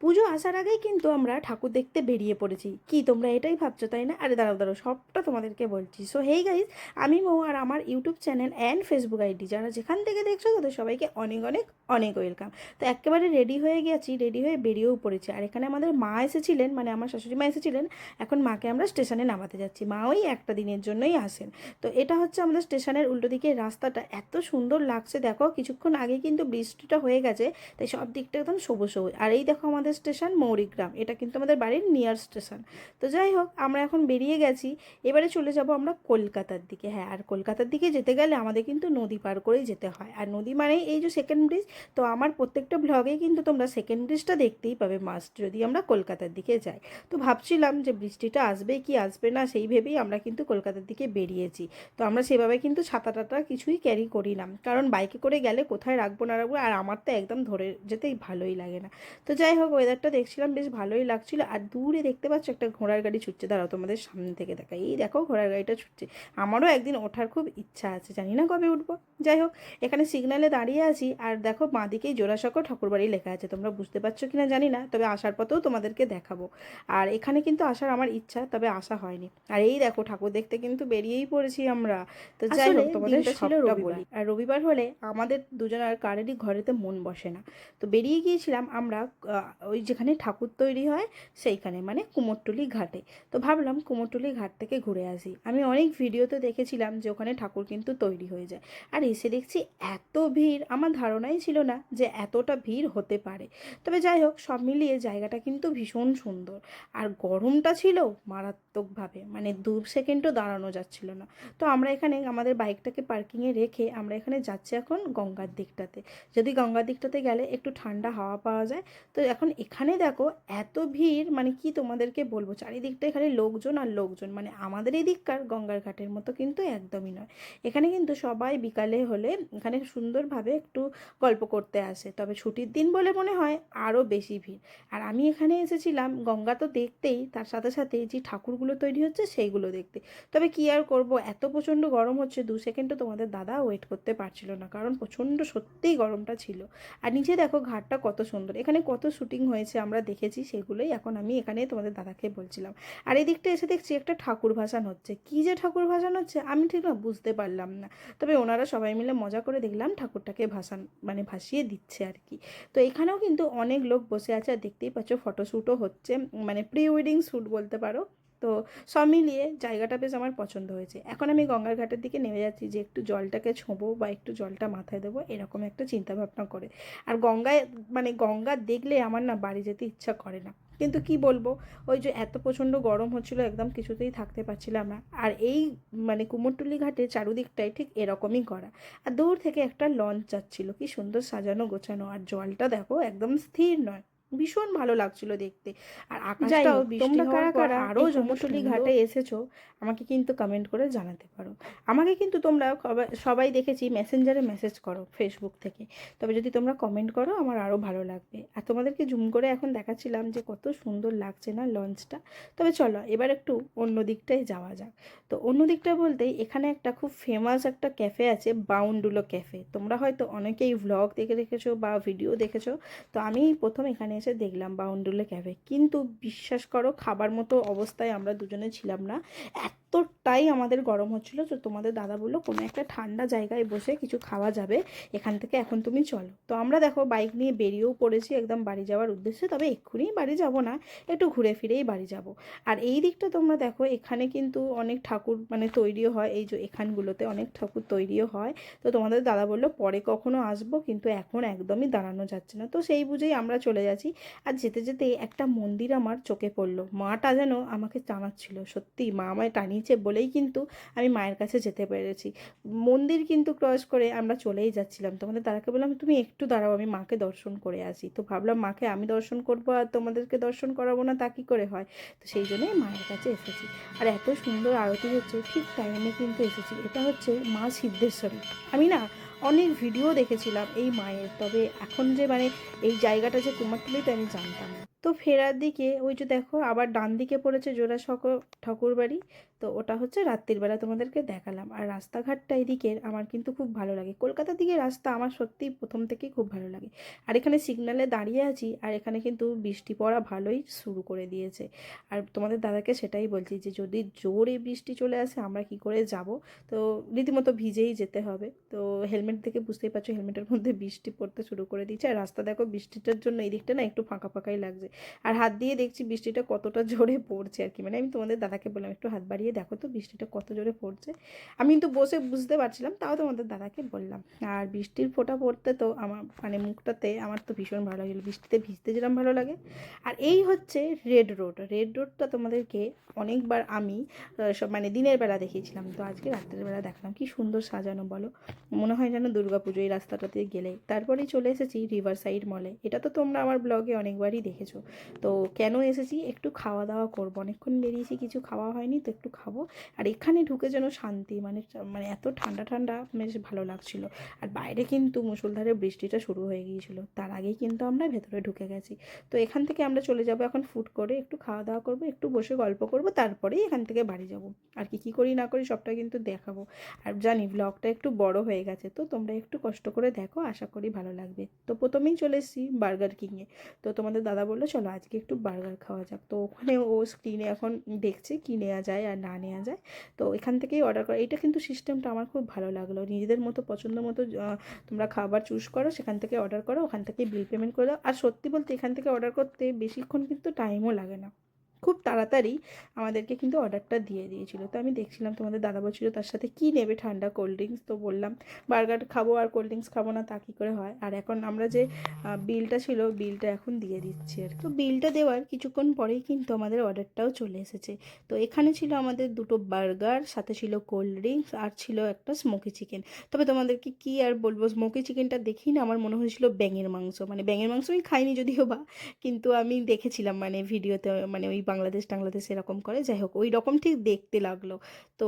পুজো আসার আগেই কিন্তু আমরা ঠাকুর দেখতে বেরিয়ে পড়েছি। কি তোমরা এটাই ভাবছ, তাই না? আরে দাঁড়াও দাঁড়াও, সবটা তোমাদেরকে বলছি। সো হেই গাইজ আমি মৌ আর আমার YouTube channel and Facebook ID যারা যেখান থেকে দেখছ, তাদের সবাইকে অনেক অনেক অনেক ওয়েলকাম তো একেবারে রেডি হয়ে গেছি রেডি হয়ে বেরিয়েও পড়েছি। আর এখানে আমাদের মা এসেছিলেন মানে আমার শাশুড়ি মা এসেছিলেন, এখন মাকে আমরা স্টেশনে নামাতে যাচ্ছি। মা ওই একটা দিনের জন্যই আসেন। তো এটা হচ্ছে আমাদের স্টেশনের উল্টো দিকের রাস্তাটা। এত সুন্দর লাগছে, দেখো, কিছুক্ষণ আগে কিন্তু বৃষ্টিটা হয়ে গেছে, তাই সব দিকটা একদম সবুজ সবুজ। আর এই দেখো আমাদের স্টেশন মৌরিগ্রাম। এটা কিন্তু আমাদের বাড়ির নিয়ার স্টেশন তো যাই হোক, আমরা এখন বেরিয়ে গেছি। এবারে চলে যাব আমরা কলকাতার দিকে। হ্যাঁ আর কলকাতার দিকে যেতে গেলে আমাদের কিন্তু নদী পার করেই যেতে হয়। আর নদী মানে এই যে সেকেন্ড ব্রিজ তো আমার প্রত্যেকটা ব্লগেই কিন্তু তোমরা সেকেন্ড ব্রিজটা দেখতেই পাবে মাস্ট যদি আমরা কলকাতার দিকে যাই। তো ভাবছিলাম যে বৃষ্টিটা আসবে কি আসবে না, সেই ভেবেই আমরা কিন্তু কলকাতার দিকে বেরিয়েছি। তো আমরা সেভাবে কিন্তু ছাতা টাতা কিছুই ক্যারি করি না কারণ বাইকে করে গেলে কোথায় রাখব না রাখব, আর আমার তো একদম ধরে যেতেই ভালোই লাগে না। তো যাই হোক ওয়েদারটা দেখছিলাম বেশ ভালোই লাগছিল। আর দূরে দেখতে পাচ্ছ একটা ঘোড়ার গাড়ি ছুটছে। দাঁড়াও তোমাদের সামনে থেকে দেখা এই দেখো ঘোড়ার গাড়িটা ছুটছে। আমারও একদিন ওঠার খুব ইচ্ছা আছে জানি না কবে উঠবো। যাই হোক এখানে সিগনালে দাঁড়িয়ে আছি। আর দেখো বাঁদিকেই জোড়াসাঁকো ঠাকুরবাড়ি লেখা আছে। তোমরা বুঝতে পারছ কিনা জানি না তবে আসার পথেও তোমাদেরকে দেখাবো। আর এখানে কিন্তু আসার আমার ইচ্ছা তবে আসা হয়নি। আর এই দেখো ঠাকুর দেখতে কিন্তু বেরিয়েই পড়েছি আমরা। তো যাই হোক তোমাদের ছিল রবিবার। আর রবিবার হলে আমাদের দুজনের কারেরই ঘরেতে মন বসে না। তো বেরিয়ে গিয়েছিলাম আমরা ওই যেখানে ঠাকুর তৈরি হয়, সেইখানে মানে কুমোরটুলি ঘাটে। তো ভাবলাম কুমোরটুলি ঘাট থেকে ঘুরে আসি। আমি অনেক ভিডিওতে দেখেছিলাম যে ওখানে ঠাকুর কিন্তু তৈরি হয়ে যায়। আর এসে দেখছি এত ভিড়, আমার ধারণাই ছিল না যে এতটা ভিড় হতে পারে। তবে যাই হোক, সব মিলিয়ে জায়গাটা কিন্তু ভীষণ সুন্দর। আর গরমটা ছিল মারাত্মকভাবে মানে দু সেকেন্ডও দাঁড়ানো যাচ্ছিল না। তো আমরা এখানে আমাদের বাইকটাকে পার্কিংয়ে রেখে আমরা এখানে যাচ্ছি এখন গঙ্গার দিকটাতে। যদি গঙ্গার দিকটাতে গেলে একটু ঠান্ডা হাওয়া পাওয়া যায়, তো এখন এখানে দেখো এত ভিড় মানে কি তোমাদেরকে বলব? চারিদিকটা এখানে লোকজন আর লোকজন মানে আমাদের এই দিককার গঙ্গার ঘাটের মতো কিন্তু একদমই নয়। এখানে কিন্তু সবাই বিকালে হলে এখানে সুন্দরভাবে একটু গল্প করতে আসে। তবে ছুটির দিন বলে মনে হয় আরও বেশি ভিড়। আর আমি এখানে এসেছিলাম গঙ্গা তো দেখতেই, তার সাথে সাথে যে ঠাকুরগুলো তৈরি হচ্ছে সেইগুলো দেখতে। তবে কি আর করব? এত প্রচণ্ড গরম হচ্ছে, দু সেকেন্ডও তোমাদের দাদা ওয়েট করতে পারছিল না, কারণ প্রচণ্ড সত্যিই গরমটা ছিল। আর নিচে দেখো ঘাটটা কত সুন্দর। এখানে কত শুটিং হয়েছে, আমরা দেখেছি সেগুলোই। এখন আমি এখানে তোমাদের দাদাকে বলছিলাম। আর এই দিকটা এসে দেখছি একটা ঠাকুর ভাসান হচ্ছে। কী যে ঠাকুর ভাসান হচ্ছে, আমি ঠিক না, বুঝতে পারলাম না। তবে ওনারা সবাই মিলে মজা করে দেখলাম ঠাকুরটাকে ভাসান মানে ভাসিয়ে দিচ্ছে আর কি। তো এখানেও কিন্তু অনেক লোক বসে আছে, আর দেখতেই পাচ্ছ ফটোশ্যুটও হচ্ছে মানে প্রি ওয়েডিং শ্যুট বলতে পারো। তো সব মিলিয়ে জায়গাটা বেশ আমার পছন্দ হয়েছে। এখন আমি গঙ্গার ঘাটের দিকে নেমে যাচ্ছি যে একটু জলটাকে ছোঁবো বা একটু জলটা মাথায় দেবো, এরকম একটা চিন্তা ভাবনা করে। আর গঙ্গায় মানে গঙ্গা দেখলে আমার না বাড়ি যেতে ইচ্ছা করে না। কিন্তু কি বলব, ওই যে এত প্রচণ্ড গরম হচ্ছিল, একদম কিছুতেই থাকতে পারছিলাম না। আর এই মানে কুমোরটুলি ঘাটে চারুদিকটাই ঠিক এরকমই করা। আর দূর থেকে একটা লঞ্চ যাচ্ছিল, কি সুন্দর সাজানো গোছানো। আর জলটা দেখো, একদম স্থির নয়। ভীষণ ভালো লাগছিল দেখতে। আর আকাশটাও তোমরা কারা কারা আরও জমটুলি ঘাটে এসেছ আমাকে কিন্তু কমেন্ট করে জানাতে পারো। আমাকে কিন্তু তোমরা সবাই দেখেছি মেসেঞ্জারে মেসেজ করো ফেসবুক থেকে। তবে যদি তোমরা কমেন্ট করো আমার আরও ভালো লাগবে। আর তোমাদেরকে জুম করে এখন দেখাচ্ছিলাম যে কত সুন্দর লাগছে না লঞ্চটা তবে চলো এবার একটু অন্য দিকটায় যাওয়া যাক। তো অন্য দিকটা বলতেই এখানে একটা খুব ফেমাস একটা ক্যাফে আছে বাউন্ডুলো ক্যাফে তোমরা হয়তো অনেকেই ভ্লগ দেখে রেখেছো বা ভিডিও দেখেছ। তো আমি প্রথম এখানে এসে দেখলাম বাউন্ডুলে ক্যাফে। কিন্তু বিশ্বাস করো, খাবার মতো অবস্থায় আমরা দুজনে ছিলাম না। এতটাই আমাদের গরম হচ্ছিল তো তোমাদের দাদা বলল, কোনো একটা ঠান্ডা জায়গায় বসে কিছু খাওয়া যাবে। এখান থেকে এখন তুমি চলো। তো আমরা দেখো, বাইক নিয়ে বেরিয়েও পড়েছি একদম বাড়ি যাওয়ার উদ্দেশ্যে। তবে এক্ষুনি বাড়ি যাব না, একটু ঘুরে ফিরেই বাড়ি যাব। আর এই দিকটা তোমরা দেখো, এখানে কিন্তু অনেক ঠাকুর মানে তৈরিও হয়। এই যে এখানগুলোতে অনেক ঠাকুর তৈরিও হয়। তো তোমাদের দাদা বলল, পরে কখনো আসব, কিন্তু এখন একদমই দাঁড়ানো যাচ্ছে না। তো সেই বুঝেই আমরা চলে যাচ্ছি। আর যেতে যেতে একটা মন্দির আমার চোখে পড়ল। মাটা যেন আমাকে টানাচ্ছিল। সত্যি, মা আমায় টানিয়েছে বলেই কিন্তু আমি মায়ের কাছে যেতে পেরেছি। মন্দির কিন্তু ক্রস করে আমরা চলেই যাচ্ছিলাম। তোমাদের দাদাকে বললাম, তুমি একটু দাঁড়াও, আমি মাকে দর্শন করে আসি। তো ভাবলাম, মাকে আমি দর্শন করব আর তোমাদেরকে দর্শন করাবো না, তা কী করে হয়? তো সেই জন্যই মায়ের কাছে এসেছি। আর এত সুন্দর আরতি হচ্ছে, ঠিক টাইমে কিন্তু এসেছি। এটা হচ্ছে মা সিদ্ধেশ্বরী। আমি না অনেক ভিডিও দেখেছিলাম এই মায়ের, তবে এখন যে মানে এই জায়গাটা যে কুমারটুলিতে আমি জানতাম না। তো ফেরার দিকে ওই যে দেখো আবার ডান দিকে পড়েছে জোড়াসাঁকো ঠাকুর বাড়ি। তো ওটা হচ্ছে রাত্রির বেলা তোমাদেরকে দেখালাম। আর রাস্তাঘাটটা এদিকের আমার কিন্তু খুব ভালো লাগে। কলকাতার দিকে রাস্তা আমার সত্যিই প্রথম থেকেই খুব ভালো লাগে। আর এখানে সিগনালে দাঁড়িয়ে আছি আর এখানে কিন্তু বৃষ্টি পড়া ভালোই শুরু করে দিয়েছে। আর তোমাদের দাদাকে সেটাই বলছি যে যদি জোরে বৃষ্টি চলে আসে আমরা কি করে যাব? তো রীতিমতো ভিজেই যেতে হবে। তো হেলমেট দেখে বুঝতেই পারছ হেলমেটের মধ্যে বৃষ্টি পড়তে শুরু করে দিয়েছে। আর রাস্তা দেখো বৃষ্টিটার জন্য এই দিকটা না একটু ফাঁকা ফাঁকাই লাগছে। আর হাত দিয়ে দেখছি বৃষ্টিটা কতটা জোরে পড়ছে আর কি। মানে আমি তোমাদের দাদাকে বললাম, একটু হাত বাড়িয়ে দেখো তো বৃষ্টিটা কত জোরে পড়ছে। আমি কিন্তু বসে বুঝতে পারছিলাম, তাও তোমাদের দাদাকে বললাম। আর বৃষ্টির ফোঁটা পড়তে তো আমার মানে মুখটাতে আমার তো ভীষণ ভালো লাগল বৃষ্টিতে ভিজতে যেরকম ভালো লাগে। আর এই হচ্ছে রেড রোড, রেড রোডটা তোমাদেরকে অনেকবার আমি সব মানে দিনের বেলা দেখিয়েছিলাম। তো আজকে রাত্রের বেলা দেখলাম, কি সুন্দর সাজানো বলো। মনে হয় যেন দুর্গাপুজো এই রাস্তাটাতে গেলে। তারপরেই চলে এসেছি রিভার সাইড মলে এটা তো তোমরা আমার ব্লগে অনেকবারই দেখেছ। তো কেন এসেছি? একটু খাওয়া দাওয়া করব। অনেকক্ষণ বেরিয়েছি, কিছু খাওয়া হয়নি, তো একটু খাব। আর এখানে ঢুকে যেন শান্তি মানে মানে এত ঠান্ডা ঠান্ডা, বেশ ভালো লাগছিল। আর বাইরে কিন্তু মুসলধারে বৃষ্টিটা শুরু হয়ে গিয়েছিল। তার আগেই কিন্তু আমরা ভেতরে ঢুকে গেছি। তো এখান থেকে আমরা চলে যাব এখন ফুড করে একটু খাওয়া দাওয়া করব, একটু বসে গল্প করব, তারপরেই এখান থেকে বাড়ি যাব। আর কি, কী করি না করি সবটা কিন্তু দেখাবো। আর জানি ব্লগটা একটু বড় হয়ে গেছে, তো তোমরা একটু কষ্ট করে দেখো, আশা করি ভালো লাগবে। তো প্রথমেই চলে এসেছি বার্গার কিংয়ে তো তোমাদের দাদা বলল চলো আজকে একটু বার্গার খাওয়া যাক। তো ওখানে ও স্ক্রিনে এখন দেখছে কি নেওয়া যায় আর না নেওয়া যায়। তো এখান থেকেই অর্ডার করা। এটা কিন্তু সিস্টেমটা আমার খুব ভালো লাগল। নিজেদের মতো পছন্দ মতো তোমরা খাবার চুজ করো, সেখান থেকে অর্ডার করো, ওখান থেকে বিল পেমেন্ট করে দাও। আর সত্যি বলতে এখান থেকে অর্ডার করতে বেশিক্ষণ কিন্তু টাইমও লাগে না। খুব তাড়াতাড়ি আমাদেরকে কিন্তু অর্ডারটা দিয়ে দিয়েছিল। তো আমি দেখছিলাম তোমাদের দাদা বলছিল তার সাথে কী নেবে ঠান্ডা কোল্ড ড্রিঙ্কস তো বললাম, বার্গার খাব আর কোল্ড ড্রিঙ্কস খাব না, তা কী করে হয়? আর এখন আমরা যে বিলটা ছিল বিলটা এখন দিয়ে দিচ্ছি আর তো বিলটা দেওয়ার কিছুক্ষণ পরেই কিন্তু আমাদের অর্ডারটাও চলে এসেছে। তো এখানে ছিল আমাদের দুটো বার্গার, সাথে ছিল কোল্ড ড্রিঙ্কস আর ছিল একটা স্মোকি চিকেন তবে তোমাদেরকে কি আর বলব স্মোকি চিকেনটা দেখি না, আমার মনে হয়েছিল ব্যাঙের মাংস। মানে ব্যাঙের মাংস আমি খাইনি যদিও বা, কিন্তু আমি দেখেছিলাম মানে ভিডিওতে মানে ওই বাংলাদেশ টাংলাদেশ এরকম করে যাই হোক ওই রকম ঠিক দেখতে লাগল। তো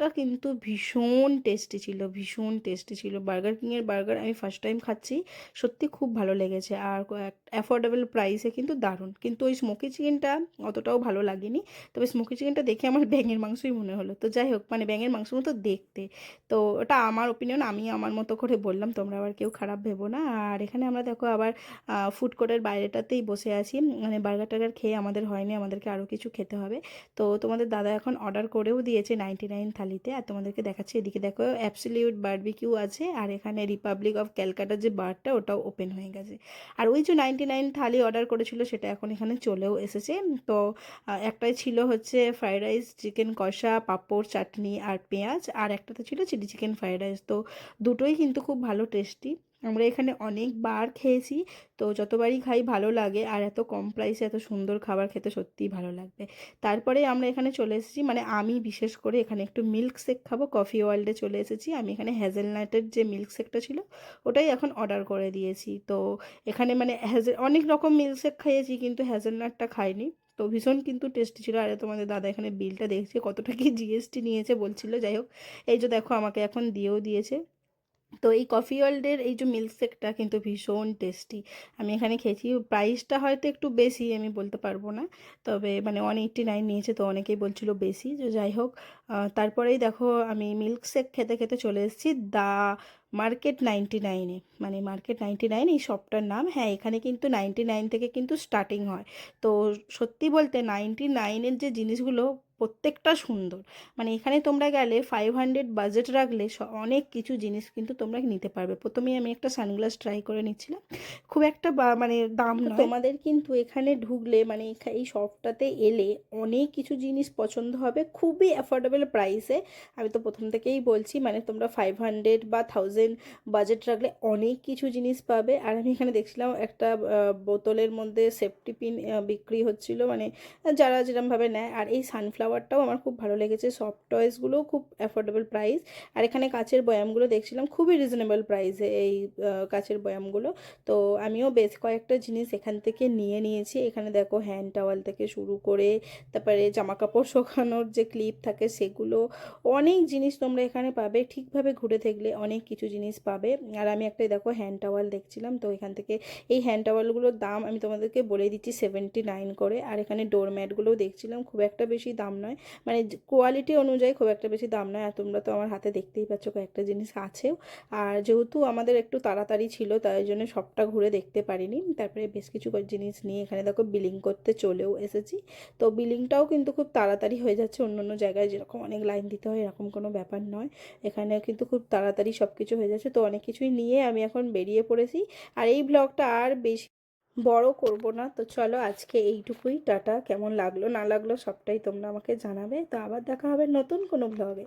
বার্গারটা কিন্তু ভীষণ টেস্টি ছিল, ভীষণ টেস্টি ছিল। বার্গার কিংয়ের বার্গার আমি ফার্স্ট টাইম খাচ্ছি, সত্যি খুব ভালো লেগেছে। আর অ্যাফোর্ডেবল প্রাইসে কিন্তু দারুণ। কিন্তু ওই স্মোকি চিকেনটা অতটাও ভালো লাগেনি। তবে স্মোকি চিকেনটা দেখে আমার ব্যাঙের মাংসই মনে হলো। তো যাই হোক মানে ব্যাঙের মাংস মতো দেখতে। তো ওটা আমার ওপিনিয়ন আমি আমার মতো করে বললাম, তোমরা আবার কেউ খারাপ ভেবো না। আর এখানে আমরা দেখো আবার ফুড কোর্টের বাইরেটাতেই বসে আছি। মানে বার্গার টার্গার খেয়ে আমাদের হয়নি, আমাদেরকে আরও কিছু খেতে হবে। তো তোমাদের দাদা এখন অর্ডার করেও দিয়েছে নাইনটি নাইন থালিতে, আর তোমাদেরকে দেখাচ্ছি এদিকে দেখো অ্যাবসলিউট বারবিকিউ আছে, আর এখানে রিপাবলিক অফ ক্যালকাটার যে বারটা, ওটাও ওপেন হয়ে গেছে। আর ওই যে নাইনটি নাইন থালি অর্ডার করেছিল, সেটা এখন এখানে চলেও এসেছে। তো একটাই ছিল হচ্ছে ফ্রাইড রাইস চিকেন কষা, পাঁপড়, চাটনি আর পেঁয়াজ, আর একটাতে ছিল চিলি চিকেন ফ্রাইড রাইস তো, দুটোই কিন্তু খুব ভালো টেস্টি আমরা এখানে অনেকবার খেয়েছি। তো যতবারই খাই ভালো লাগে। আর এত কম প্রাইসে এত সুন্দর খাবার খেতে সত্যিই ভালো লাগবে। তারপরে আমরা এখানে চলে এসেছি। মানে আমি বিশেষ করে এখানে একটু মিল্ক শেক খাব। কফি ওয়ার্ল্ডে চলে এসেছি। আমি এখানে হ্যাজেলনাটের যে মিল্ক শেকটা ছিল, ওটাই এখন অর্ডার করে দিয়েছি। তো এখানে মানে হ্যাজেল অনেক রকম মিল্ক শেক খেয়েছি কিন্তু হ্যাজেলনাটটা খাইনি। তো ভীষণ কিন্তু টেস্টি ছিল। আর তোমাদের দাদা এখানে বিলটা দেখছি, কতটা কি জিএসটি নিয়েছে বলছিল। যাই হোক, এই যে দেখো আমাকে এখন দিয়েও দিয়েছে। তো এই কফি ওয়ার্ল্ডের এই যে মিল্ক শেকটা কিন্তু ভীষণ টেস্টি আমি এখানে খেয়েছি প্রাইসটা হয়তো একটু বেশি, আমি বলতে পারব না। তবে মানে ওয়ান এইট্টি নাইন নিয়েছে তো অনেকেই বলছিল বেশি, তো যাই হোক তারপরেই দেখো আমি মিল্ক শেক খেতে খেতে চলে এসেছি দা মার্কেট নাইনটি নাইনে মানে মার্কেট নাইনটি নাইন এই শপটার নাম হ্যাঁ এখানে কিন্তু নাইনটি নাইন থেকে কিন্তু স্টার্টিং হয়। তো সত্যি বলতে নাইনটি নাইনের যে জিনিসগুলো প্রত্যেকটা সুন্দর। মানে এখানে তোমরা গেলে ফাইভ হান্ড্রেড বাজেট রাখলে অনেক কিছু জিনিস কিন্তু তোমরা নিতে পারবে। প্রথমেই আমি একটা সানগ্লাস ট্রাই করে নিচ্ছিলাম। খুব একটা বা- মানে দাম নয়। তোমাদের কিন্তু এখানে ঢুকলে মানে এই শপটাতে এলে অনেক কিছু জিনিস পছন্দ হবে খুবই অ্যাফোর্ডেবল প্রাইসে আমি তো প্রথম থেকেই বলছি মানে তোমরা ফাইভ হান্ড্রেড বা থাউজেন্ড বাজেট রাখলে অনেক কিছু জিনিস পাবে। আর আমি এখানে দেখছিলাম একটা বোতলের মধ্যে সেফটি পিন বিক্রি হচ্ছিল। মানে যারা যেরমভাবে নেয়। আর এই সানফ্লাওয়ার ফ্লাওয়ারটাও আমার খুব ভালো লেগেছে। সফট টয়েসগুলোও খুব অ্যাফোর্ডেবল প্রাইস আর এখানে কাচের বয়ামগুলো দেখছিলাম, খুবই রিজনেবল প্রাইসে এই কাচের বয়ামগুলো। তো আমিও বেশ কয়েকটা জিনিস এখান থেকে নিয়ে নিয়েছি। এখানে দেখো হ্যান্ড টাওয়াল থেকে শুরু করে, তারপরে জামা কাপড় শোকানোর যে ক্লিপ থাকে সেগুলো, অনেক জিনিস তোমরা এখানে পাবে। ঠিকভাবে ঘুরে থাকলে অনেক কিছু জিনিস পাবে। আর আমি একটা দেখো হ্যান্ড টাওয়াল দেখছিলাম, তো এখান থেকে এই হ্যান্ড টাওয়ালগুলোর দাম আমি তোমাদেরকে বলে দিচ্ছি সেভেন্টি নাইন করে। আর এখানে ডোরম্যাটগুলোও দেখছিলাম, খুব একটা বেশি দাম নয়। মানে কোয়ালিটি অনুযায়ী খুব একটা বেশি দাম নয়। আর তোমরা তো আমার হাতে দেখতেই পাচ্ছ কয়েকটা জিনিস আছেও। আর যেহেতু আমাদের একটু তাড়াতাড়ি ছিল, তাই জন্য সবটা ঘুরে দেখতে পারিনি। তারপরে বেশ কিছু জিনিস নিয়ে এখানে দেখো বিলিং করতে চলেও এসেছি। তো বিলিংটাও কিন্তু খুব তাড়াতাড়ি হয়ে যাচ্ছে। অন্য অন্য জায়গায় যেরকম অনেক লাইন দিতে হয়, এরকম কোনো ব্যাপার নয়। এখানে কিন্তু খুব তাড়াতাড়ি সব কিছু হয়ে যাচ্ছে। তো অনেক কিছুই নিয়ে আমি এখন বেরিয়ে পড়েছি। আর এই ব্লগটা আর বেশি বড় করব না। তো চলো আজকে এইটুকুই। টাটা। কেমন লাগল না লাগল সবটাই তোমরা আমাকে জানাবে। তো আবার দেখা হবে নতুন কোনো ব্লগে